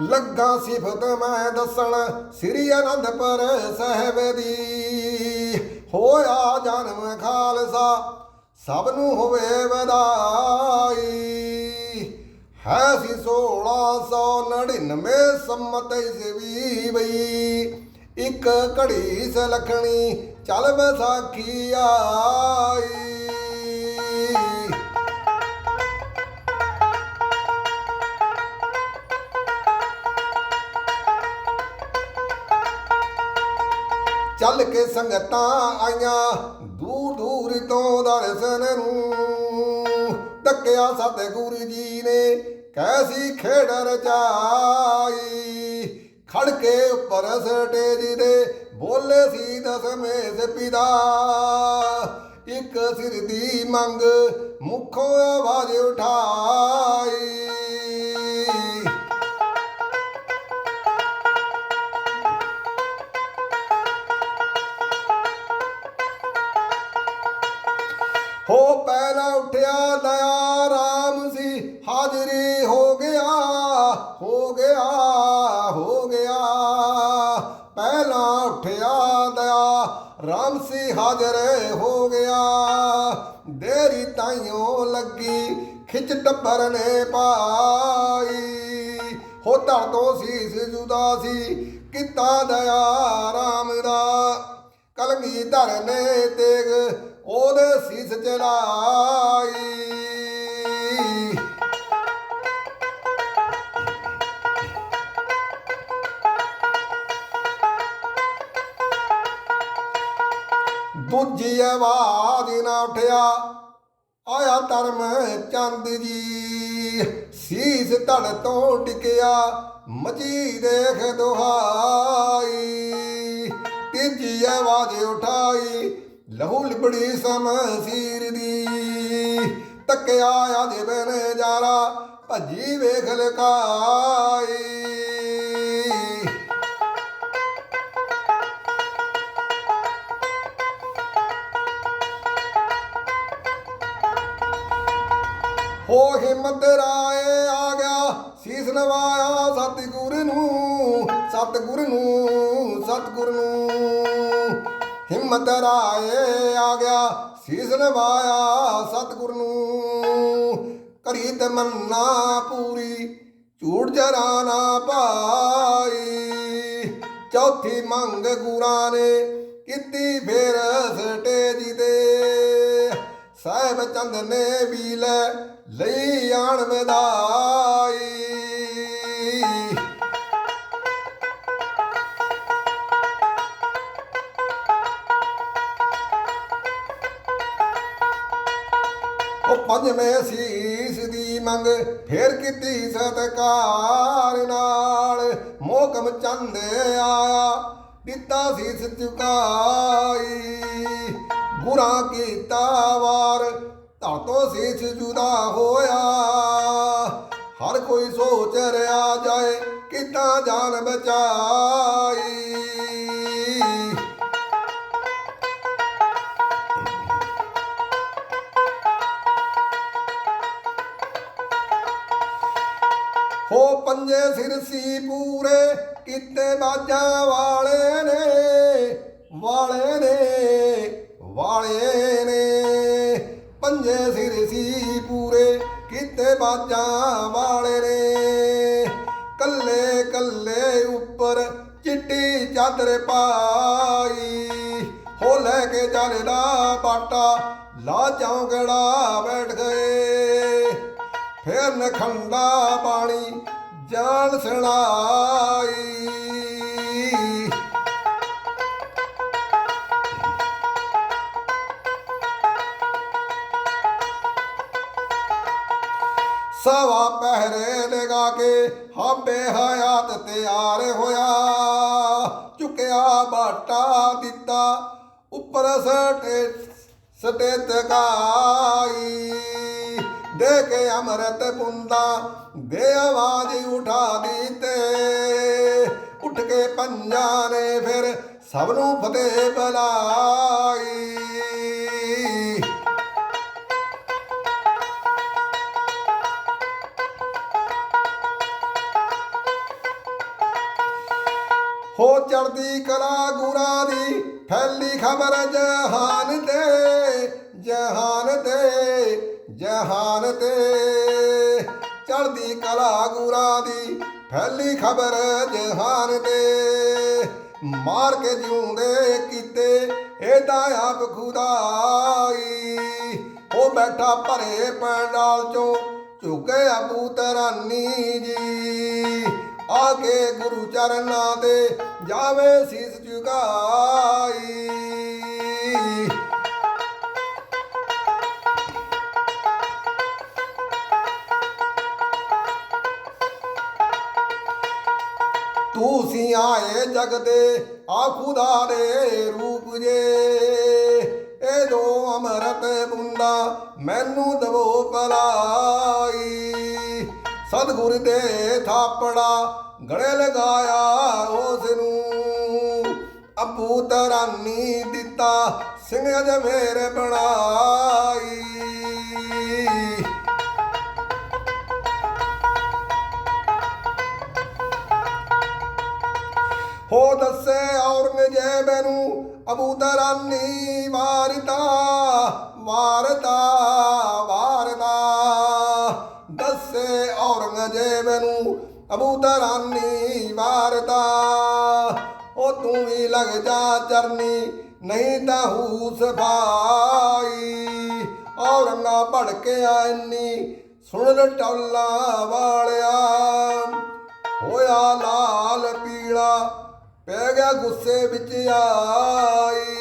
ਲੱਗਾ ਸਿਫਤ ਮੈਂ ਦੱਸਣ ਸ੍ਰੀ ਅਨੰਦਪੁਰ ਸਾਹਿਬ ਦੀ। ਹੋਇਆ ਜਨਮ ਖਾਲਸਾ ਸਭ ਨੂੰ ਹੋਵੇ ਵਧਾਈ। ਹੈ ਸੀ 1699 ਸੰਮਤ ਈਸਵੀ ਬਈ। ਇੱਕ ਘੜੀ ਸਲਖਣੀ, ਚੱਲ ਵਿਸਾਖੀ ਆਈ। ਚੱਲ ਕੇ ਸੰਗਤਾਂ ਆਈਆਂ ਦੂਰ ਦੂਰ ਤੋਂ ਦਰਸ਼ਨ ਨੂੰ। ਤੱਕਿਆ ਸਤਿਗੁਰੂ ਜੀ ਨੇ, ਕੈਸੀ ਖੇਡ ਰਚਾਈ ਖੜ ਕੇ ਉੱਪਰ ਸਟੇਜ ਦੇ ਬੋਲੇ ਸੀ ਦਸਵੇਂ ਸਪਿਦਾ ਇੱਕ ਸਿਰ ਦੀ ਮੰਗ ਮੁਖੋਂ ਆਵਾਜ਼ ਉਠਾ। ਹੋ ਪਹਿਲਾ ਉੱਠਿਆ ਦਇਆ ਰਾਮ ਸੀ, ਹਾਜ਼ਰੀ ਹੋ ਗਿਆ ਹੋ ਗਿਆ ਹੋ ਗਿਆ। ਪਹਿਲਾ ਉੱਠਿਆ ਦਇਆ ਰਾਮ ਸੀ, ਹਾਜ਼ਰ ਹੋ ਗਿਆ। ਦੇਰੀ ਤਾਈਓ ਲੱਗੀ, ਖਿੱਚ ਟੱਬਰ ਨੇ ਪਾਈ। ਹੋ ਧੜ ਤੋਂ ਸੀਸ ਜੁਦਾ ਸੀ, ਕੀਤਾ ਦਇਆ ਰਾਮ ਦਾ। ਕਲਗੀ ਧਰਨੇ ਤੇਗ, ਉਹਦੇ ਸੀਸ ਚਲਾਈ ਦੂਜੀ ਆਵਾਜ਼ ਨਾ ਉਠਿਆ, ਆਇਆ ਧਰਮ ਚੰਦ ਜੀ। ਸੀਸ ਧੜ ਤੋਂ ਟਿਕਿਆ ਮਜੀ ਦੇਖ ਦੁਹਾ। ਤੀਜੀ ਆਵਾਜ਼ ਉਠਾਈ, ਲਹੂ ਲਿਬੜੀ ਸਮਸੀਰ ਦੀ। ਤੱਕਿਆ ਆ ਦੇਵੇ ਨਜ਼ਾਰਾ ਭੱਜੀ ਵੇਖ ਲਕਾਈ ਹੋ ਹਿੰਮਤ ਰਾਏ ਆ ਗਿਆ, ਸੀਸ ਨਵਾਇਆ ਸਤਿਗੁਰ ਨੂੰ ਸਤਿਗੁਰ ਨੂੰ ਸਤਿਗੁਰ ਨੂੰ। ਹਿੰਮਤ ਰਾਏ ਆ ਗਿਆ ਸੀਸ ਨਵਾਇਆ ਸਤਿਗੁਰ ਨੂੰ। ਕਰੀ ਤਮੰਨਾ ਪੂਰੀ, ਝੂਠ ਜਰਾ ਨਾ ਪਾਈ। ਚੌਥੀ ਮੰਗ ਗੁਰਾਂ ਨੇ ਕੀਤੀ ਫੇਰ ਸਟੇਜ ਤੇ। ਸਾਹਿਬ ਚੰਦ ਨੇ ਵੀ ਲੈ ਲਈ ਆਣ ਵਧਾਈ ਉਹ ਪੰਜਵੇਂ ਸੀਸ ਦੀ ਮੰਗ ਫੇਰ ਕੀਤੀ ਸਤਕਾਰ ਨਾਲ। ਮੋਕਮ ਚੰਦ ਆਇਆ, ਦਿੱਤਾ ਸੀਸ ਚੁਕਾਈ ਗੁਰਾਂ ਕੀਤਾ ਵਾਰ, ਧਾਤੋ ਸੀਸ ਜੁਦਾ ਹੋਇਆ। ਹਰ ਕੋਈ ਸੋਚ ਰਿਆ ਜਾਏ, ਕਿਤਾ ਜਾਨ ਬਚਾਈ। ਪੰਜੇ ਸਿਰ ਸੀ ਪੂਰੇ, ਕਿਤੇ ਬਾਜਾਂ ਵਾਲੇ ਨੇ ਵਾਲੇ ਨੇ ਵਾਲੇ ਨੇ। ਪੰਜੇ ਸਿਰ ਸੀ ਪੂਰੇ, ਕਿਤੇ ਬਾਜਾਂ ਵਾਲੇ ਨੇ। ਕੱਲੇ ਕੱਲੇ ਉੱਪਰ ਚਿੱਟੀ ਚਾਦਰ ਪਾਈ, ਹੋ ਲੈ ਕੇ ਚੱਲਦਾ ਬਾਟਾ ਲਾ ਚੌਂਕੜਾ ਬੈਠ ਗਏ। ਫੇਰ ਨਖੰਡਾ ਪਾਣੀ ਜਾਨ ਸੁਣਾਈ। ਸਵਾ ਪਹਿਰੇ ਲਗਾ ਕੇ ਹਾਬੇ ਹਯਾਤ ਤਿਆਰ ਹੋਇਆ। ਚੁੱਕਿਆ ਬਾਟਾ ਦਿੱਤਾ, ਉੱਪਰ ਸਟੇ ਸਟੇ ਤਕਾਈ ਦੇ ਕੇ ਅਮਰਤ ਪੁੰਦਾ ਦੇ ਆਵਾਜ਼ ਉਠਾ ਦਿੱਤੇ। ਉੱਠ ਕੇ ਪੰਜਾਂ ਨੇ ਫਿਰ ਸਭ ਨੂੰ ਫਤਿਹ ਬੁਲਾਈ। ਚੜਦੀ ਕਲਾ ਗੁਰਾਂ ਦੀ ਫੈਲੀ ਖਬਰ ਜਹਾਨ ਤੇ ਜਹਾਨ ਤੇ ਚੜਦੀ ਕਲਾ ਦੀ ਫੈਲੀ ਖਬਰ ਜਹਾਨ ਤੇ। ਮਾਰ ਕੇ ਜਿਉਂਦੇ ਕੀਤੇ ਇਹਦਾ ਆਪ ਖੁਦਾਈ। ਉਹ ਬੈਠਾ ਭਰੇ ਪੰਡਾਲ ਚੋਂ, ਝੁਕੇ ਅਬੂ ਤਰਾਨੀ ਜੀ। ਆ ਕੇ ਗੁਰੂ ਚਰਨਾਂ ਦੇ ਜਾਵੇ ਸੀਸ ਝੁਕਾਈ। ਆਏ ਜਗ ਦੇ ਰੂਪ ਜੇ। ਇਹ ਜੋ ਅਮਰਤ ਬੁੰਦਾ ਮੈਨੂੰ ਦਵੋ ਪਲਾਈ ਸਤਿਗੁਰ ਦੇ ਥਾਪੜਾ ਗੜੇ ਲਗਾਇਆ ਉਸ ਨੂੰ ਅਬੂ ਤਰਾਨੀ ਦਿੱਤਾ, ਸਿੰਘ ਅਜ ਮੇਰੇ ਬਣਾਈ। ਹੋ ਦੱਸੇ ਔਰੰਗਜ਼ੇਬ ਨੂੰ, ਅਬੂ ਦਰਾਨੀ ਵਾਰਤਾ ਵਾਰਤਾ ਵਾਰਤਾ। ਦੱਸੇ ਔਰੰਗਜ਼ੇਬ ਨੂੰ, ਅਬੂ ਦਰਾਨੀ ਵਾਰਤਾ। ਉਹ ਤੂੰ ਵੀ ਲਗ ਜਾ ਚਰਨੀ, ਨਹੀਂ ਤਾਂ ਹੂਸ ਸਫ਼ਾਈ ਔਰੰਗਾ ਭੜਕਿਆ ਇੰਨੀ ਸੁਣ ਲੈ ਟੌਲਾ ਵਾਲਿਆ। ਹੋਇਆ ਲਾ ਪੈ ਗਿਆ ਗੁੱਸੇ ਵਿੱਚ ਆਈ।